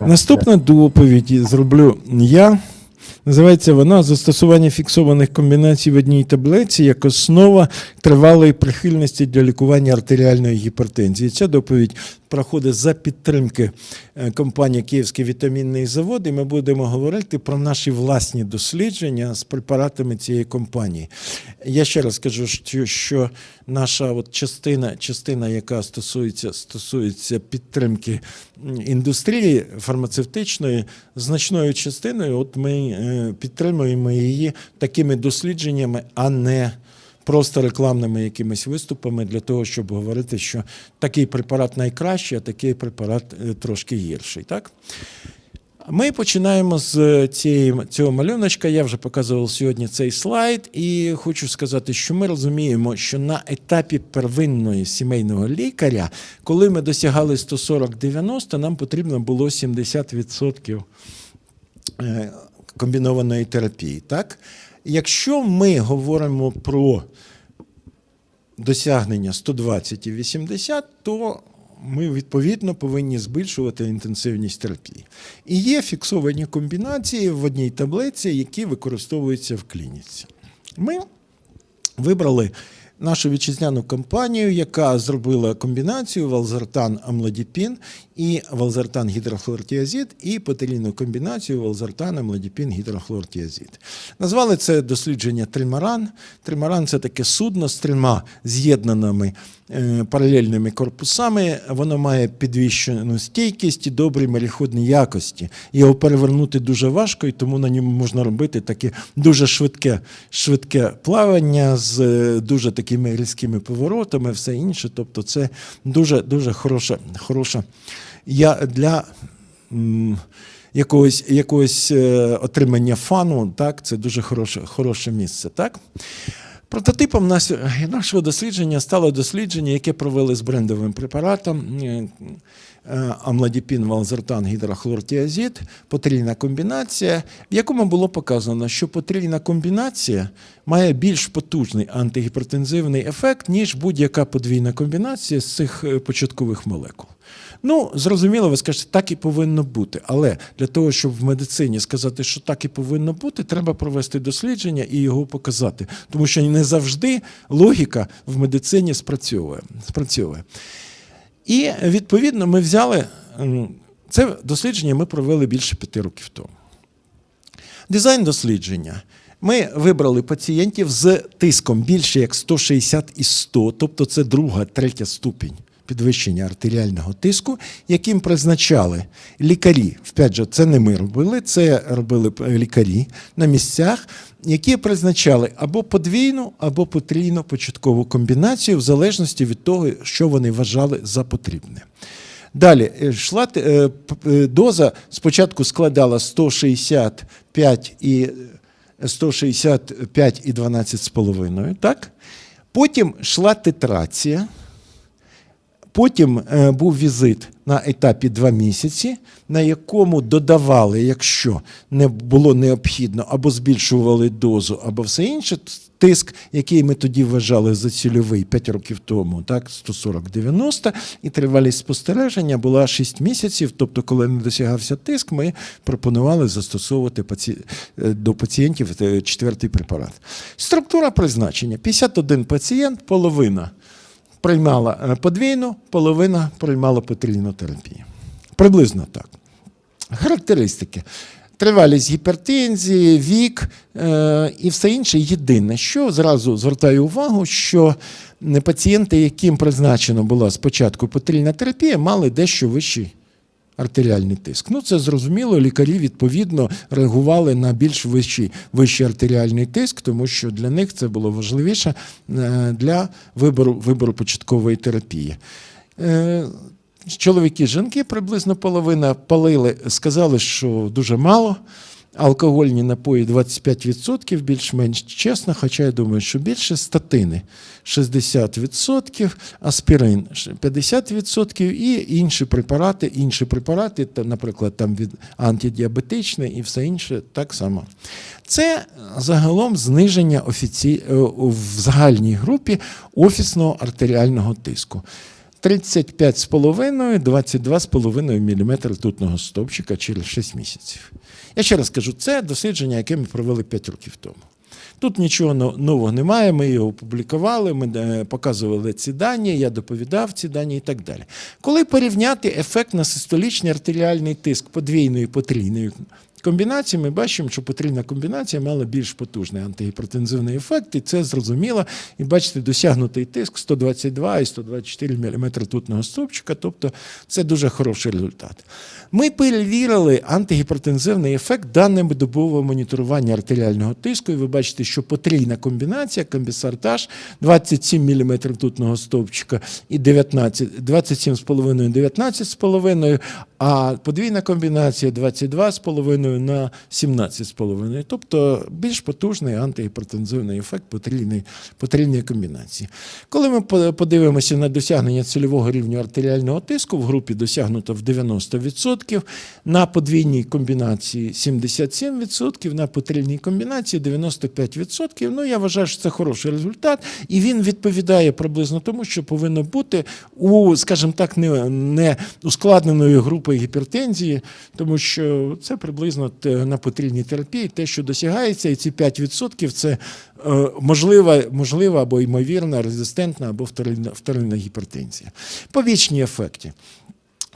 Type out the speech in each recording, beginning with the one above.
Наступна доповідь зроблю я. Називається вона застосування фіксованих комбінацій в одній таблиці як основа тривалої прихильності для лікування артеріальної гіпертензії. Ця доповідь проходить за підтримки е, компанії Київський вітамінний завод, і ми будемо говорити про наші власні дослідження з препаратами цієї компанії. Я ще раз кажу, що, наша от частина, частина, яка стосується, стосується підтримки індустрії фармацевтичної, значною частиною, от ми е, підтримуємо її такими дослідженнями, а не просто рекламними якимись виступами для того, щоб говорити, що такий препарат найкращий, а такий препарат е, трошки гірший. Так? Ми починаємо з цієї, цього малюночка. Я вже показував сьогодні цей слайд, і хочу сказати, що ми розуміємо, що на етапі первинної сімейного лікаря, коли ми досягали 140-90, нам потрібно було 70% е, комбінованої терапії. Так? Якщо ми говоримо про досягнення 120 і 80, то ми відповідно повинні збільшувати інтенсивність терапії. І є фіксовані комбінації в одній таблиці, які використовуються в клініці. Ми вибрали нашу вітчизняну компанію, яка зробила комбінацію валзартан амлодіпін і валзартан гідрохлортіазид, і потерійну комбінацію валзартан амлодіпін гідрохлортіазид. Назвали це дослідження тримаран. Тримаран це таке судно з трьома з'єднаними е, паралельними корпусами. Воно має підвищену стійкість і добрі мореходні якості. Його перевернути дуже важко, і тому на ньому можна робити таке дуже швидке, швидке плавання з е, дуже такими різкими поворотами, все інше. Тобто, це дуже дуже хороша, хороша я для. Якогось, якогось е, отримання фану, так, це дуже хороше, хороше місце. Так? Прототипом нашого дослідження стало дослідження, яке провели з брендовим препаратом е, е, амлодіпін, валзартан, гідрохлортіазид, потрійна комбінація, в якому було показано, що потрійна комбінація має більш потужний антигіпертензивний ефект, ніж будь-яка подвійна комбінація з цих е, початкових молекул. Ну, зрозуміло, ви скажете, так і повинно бути. Але для того, щоб в медицині сказати, що так і повинно бути, треба провести дослідження і його показати. Тому що не завжди логіка в медицині спрацьовує. спрацьовує. І відповідно ми взяли це дослідження ми провели більше п'яти років тому. Дизайн дослідження. Ми вибрали пацієнтів з тиском більше як 160 і 100, тобто це друга, третя ступінь підвищення артеріального тиску, яким призначали лікарі. Вп'ять же, це не ми робили, це робили лікарі на місцях, які призначали або подвійну, або потрійну початкову комбінацію, в залежності від того, що вони вважали за потрібне. Далі е, йшла е, е, доза спочатку складала 165 і 165 і 12 з половиною, так? Потім йшла титрація. Потім е, був візит на етапі два місяці, на якому додавали, якщо не було необхідно, або збільшували дозу, або все інше. Тиск, який ми тоді вважали за цільовий 5 років тому, так, 140-90, і тривалість спостереження була 6 місяців. Тобто, коли не досягався тиск, ми пропонували застосовувати паці... е, до пацієнтів е, четвертий препарат. Структура призначення: 51 пацієнт, половина приймала е, подвійну, половина приймала потрійну терапію. Приблизно так. Характеристики. Тривалість гіпертензії, вік е, і все інше єдине, що зразу звертаю увагу, що пацієнти, яким призначено була спочатку потрійна терапія, мали дещо вищий артеріальний тиск. Ну, це зрозуміло, лікарі відповідно реагували на більш вищий, вищий артеріальний тиск, тому що для них це було важливіше е, для вибору, вибору початкової терапії. Е, Чоловіки, жінки, приблизно половина палили, сказали, що дуже мало. Алкогольні напої 25%, більш-менш чесно, хоча я думаю, що більше статини 60%, аспірин 50% і інші препарати, інші препарати, наприклад, там від антидіабетичний і все інше так само. Це загалом зниження офіці... е, в загальній групі офісного артеріального тиску. 35,5 22,5 мм ртутного стовпчика через 6 місяців. Я ще раз кажу, це дослідження, яке ми провели 5 років тому. Тут нічого нового немає, ми його опублікували, ми е, показували ці дані, я доповідав ці дані і так далі. Коли порівняти ефект на систолічний артеріальний тиск подвійної потрійної комбінації, ми бачимо, що потрійна комбінація мала більш потужний антигіпертензивний ефект, і це зрозуміло. І бачите, досягнутий тиск 122 і 124 мм ртутного стовпчика, тобто це дуже хороший результат. Ми перевірили антигіпертензивний ефект даними добового моніторування артеріального тиску, і ви бачите, що потрійна комбінація, комбісартаж 27 мм ртутного стовпчика і 19, 27,5 19,5, а подвійна комбінація 22,5 на 17,5. Тобто більш потужний антигіпертензивний ефект потрійної комбінації. Коли ми подивимося на досягнення цільового рівня артеріального тиску, в групі досягнуто в 90%, на подвійній комбінації 77%, на потрійній комбінації 95%. Ну, я вважаю, що це хороший результат, і він відповідає приблизно тому, що повинно бути у, скажімо так, не, не ускладненої групи гіпертензії, тому що це приблизно те- на потрійній терапії те, що досягається, і ці 5% це е, можлива, можлива або ймовірна, резистентна або вторинна, гіпертензія. Побічні ефекти.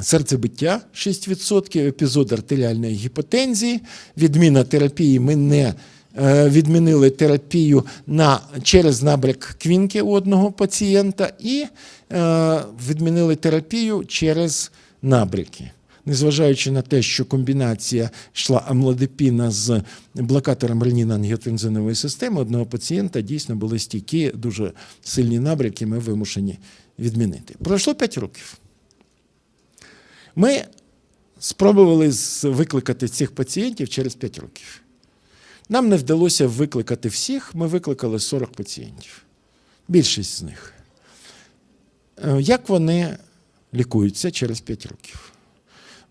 Серцебиття 6%, епізод артеріальної гіпотензії, відміна терапії. Ми не е, відмінили терапію на, через набряк квінки у одного пацієнта і е, відмінили терапію через набряки. Незважаючи на те, що комбінація йшла амлодипіна з блокатором ренін-ангіотензинової системи, одного пацієнта дійсно були стійкі, дуже сильні набряки, ми вимушені відмінити. Пройшло 5 років. Ми спробували викликати цих пацієнтів через 5 років. Нам не вдалося викликати всіх, ми викликали 40 пацієнтів. Більшість з них. Е, Як вони лікуються через 5 років?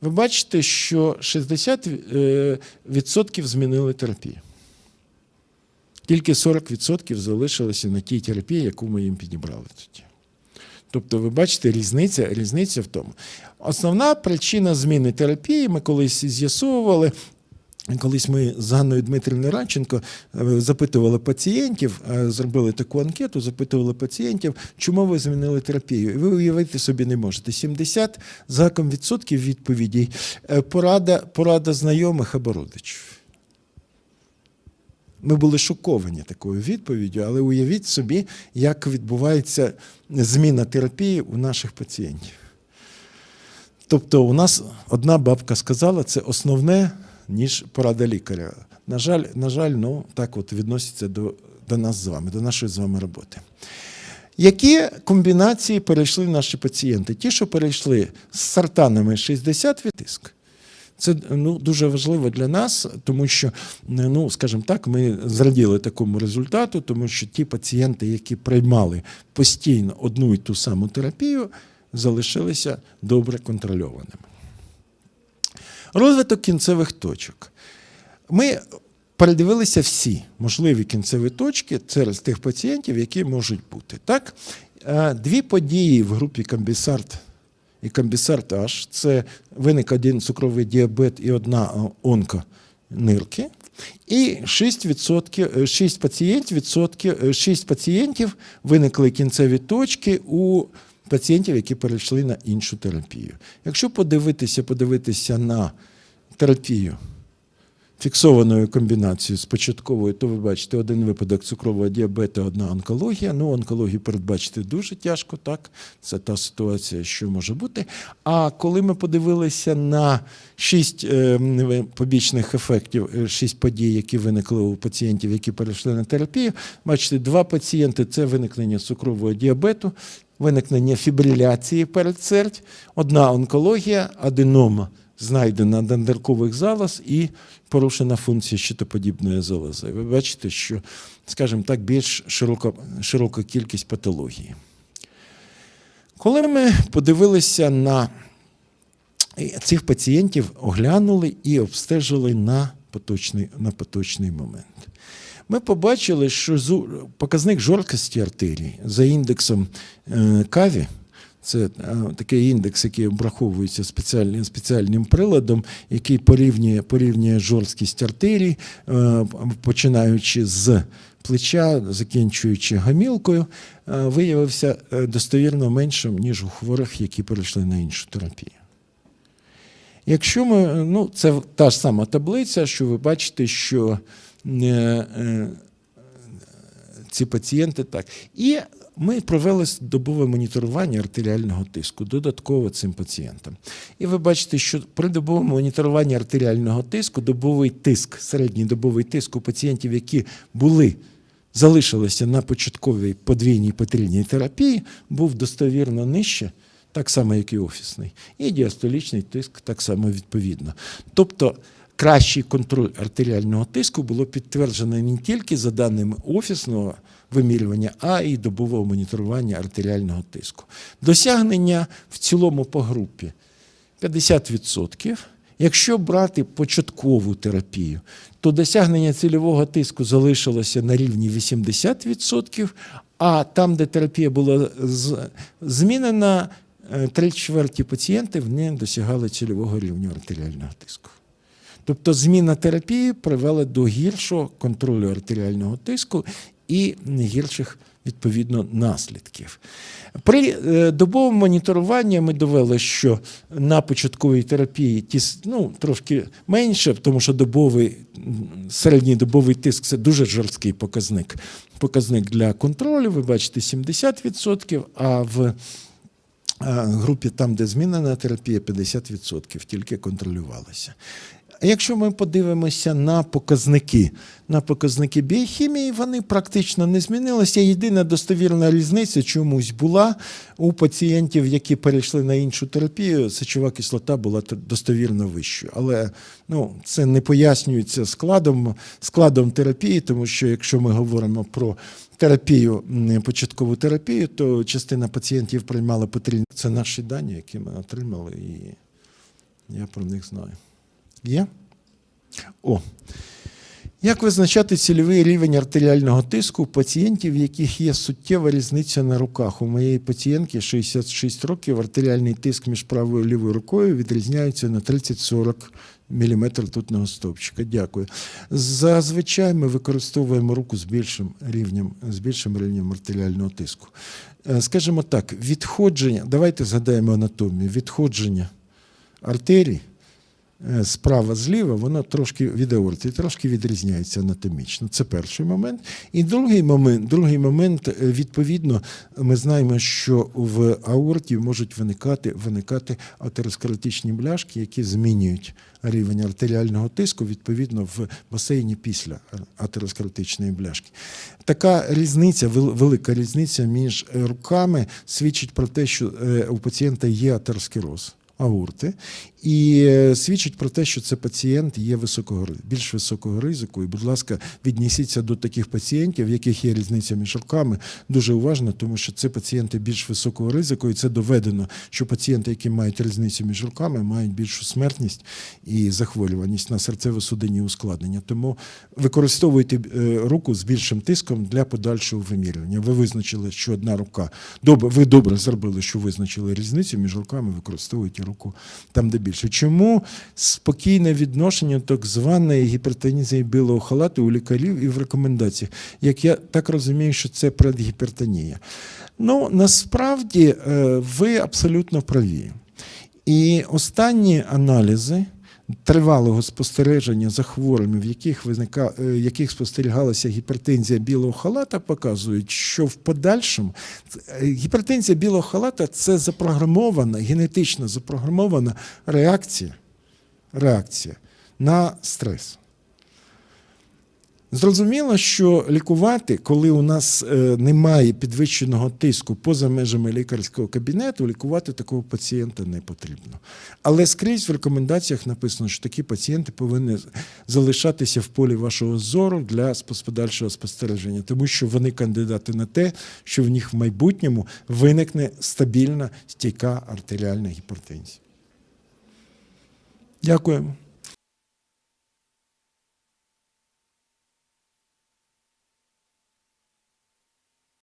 Ви бачите, що 60% е, змінили терапію. Тільки 40% залишилося на тій терапії, яку ми їм підібрали тоді. Тобто, ви бачите, різниця, різниця в тому. Основна причина зміни терапії, ми колись з'ясовували. Колись ми з Ганною Дмитрівною Радченко е, запитували пацієнтів, е, зробили таку анкету, запитували пацієнтів, чому ви змінили терапію. І ви уявити собі не можете. 70 з гаком відсотків відповідей е, порада, порада знайомих або родичів. Ми були шоковані такою відповіддю, але уявіть собі, як відбувається зміна терапії у наших пацієнтів. Тобто, у нас одна бабка сказала, це основне, ніж порада лікаря. На жаль, на жаль, ну так от відноситься до, до нас з вами, до нашої з вами роботи. Які комбінації перейшли наші пацієнти? Ті, що перейшли з сартанами 60 тиск. Це ну, дуже важливо для нас, тому що, ну, скажімо так, ми зраділи такому результату, тому що ті пацієнти, які приймали постійно одну і ту саму терапію, залишилися добре контрольованими. Розвиток кінцевих точок. Ми передивилися всі можливі кінцеві точки через тих пацієнтів, які можуть бути. Так? Е, Дві події в групі комбісарт і комбісарт H – це виник один цукровий діабет і одна е, онка нирки. І 6%, 6 пацієнтів, відсотків, е, 6 пацієнтів виникли кінцеві точки у пацієнтів, які перейшли на іншу терапію. Якщо подивитися, подивитися на терапію фіксованою комбінацією з початковою, то ви бачите один випадок цукрового діабету, одна онкологія. Ну, онкологію передбачити дуже тяжко, так? Це та ситуація, що може бути. А коли ми подивилися на шість е, побічних ефектів, е, шість подій, які виникли у пацієнтів, які перейшли на терапію, бачите, два пацієнти це виникнення цукрового діабету, виникнення фібриляції перед сердь, одна онкологія, аденома знайдена дендеркових залоз і порушена функція щитоподібної залози. Ви бачите, що, скажімо так, більш широка, широка кількість патології. Коли ми подивилися на цих пацієнтів, оглянули і обстежили на поточний, на поточний момент. Ми побачили, що показник жорсткості артерії за індексом е, каві Це е, такий індекс, який обраховується спеціальним, спеціальним приладом, який порівнює, порівнює жорсткість артерій, е, починаючи з плеча, закінчуючи гамілкою, виявився достовірно меншим, ніж у хворих, які перейшли на іншу терапію. Якщо ми, ну, це та ж сама таблиця, що ви бачите, що е, е, ці пацієнти так. І ми провели добове моніторування артеріального тиску додатково цим пацієнтам. І ви бачите, що при добовому моніторуванні артеріального тиску добовий тиск, середній добовий тиск у пацієнтів, які були залишилися на початковій подвійній потрійній терапії, був достовірно нижче, так само, як і офісний. І діастолічний тиск так само відповідно. Тобто кращий контроль артеріального тиску було підтверджено не тільки за даними офісного вимірювання, а й добового моніторування артеріального тиску. Досягнення в цілому по групі 50%. Якщо брати початкову терапію, то досягнення цільового тиску залишилося на рівні 80%, а там, де терапія була змінена, три чверті пацієнтів не досягали цільового рівня артеріального тиску. Тобто зміна терапії привела до гіршого контролю артеріального тиску і гірших відповідно наслідків. При е, добовому моніторуванні ми довели, що на початковій терапії ну, трошки менше, тому що добовий, середній добовий тиск це дуже жорсткий показник. Показник для контролю, ви бачите, 70%, а в групі там, де змінена терапія, 50% тільки контролювалося. Якщо ми подивимося на показники, на показники біохімії, вони практично не змінилися. Єдина достовірна різниця чомусь була у пацієнтів, які перейшли на іншу терапію, сечова кислота була достовірно вищою. Але ну, це не пояснюється складом, складом терапії, тому що якщо ми говоримо про терапію, початкову терапію, то частина пацієнтів приймала потрібні. Це наші дані, які ми отримали, і я про них знаю. Є? О. Як визначати цільовий рівень артеріального тиску у пацієнтів, в яких є суттєва різниця на руках? У моєї пацієнтки 66 років артеріальний тиск між правою і лівою рукою відрізняється на 30-40 мм ртутного стовпчика. Дякую. Зазвичай ми використовуємо руку з більшим рівнем, з більшим рівнем артеріального тиску. Е, Скажімо так, відходження, давайте згадаємо анатомію, відходження артерій е, справа зліва, воно трошки від аорти, трошки відрізняється анатомічно. Це перший момент. І другий момент, другий момент, е, відповідно, ми знаємо, що в аорті можуть виникати, виникати атеросклеротичні бляшки, які змінюють рівень артеріального тиску відповідно в басейні після атеросклеротичної бляшки. Така різниця, велика різниця між е, руками свідчить про те, що е, у пацієнта є атеросклероз аорти, і е, свідчить про те, що це пацієнт є високого більш високого ризику. І, будь ласка, віднесіться до таких пацієнтів, в яких є різниця між роками, дуже уважно, тому що це пацієнти більш високого ризику, і це доведено, що пацієнти, які мають різницю між роками, мають більшу смертність і захворюваність на серцево-судинні ускладнення. Тому використовуйте е, руку з більшим тиском для подальшого вимірювання. Ви визначили, що одна рука добре, ви добре зробили, що визначили різницю між руками, використовуйте руку там, де. Чому спокійне відношення так званої гіпертонізії білого халату у лікарів і в рекомендаціях? Як я так розумію, що це предгіпертонія. Ну, насправді е, ви абсолютно праві. І останні аналізи тривалого спостереження за хворими, в яких визника, е, яких спостерігалася гіпертензія білого халата, показують, що в подальшому е, гіпертензія білого халата це запрограмована, генетично запрограмована реакція, реакція на стрес. Зрозуміло, що лікувати, коли у нас е, немає підвищеного тиску поза межами лікарського кабінету, лікувати такого пацієнта не потрібно. Але скрізь в рекомендаціях написано, що такі пацієнти повинні залишатися в полі вашого зору для подальшого спостереження, тому що вони кандидати на те, що в них в майбутньому виникне стабільна стійка артеріальна гіпертензія. Дякуємо.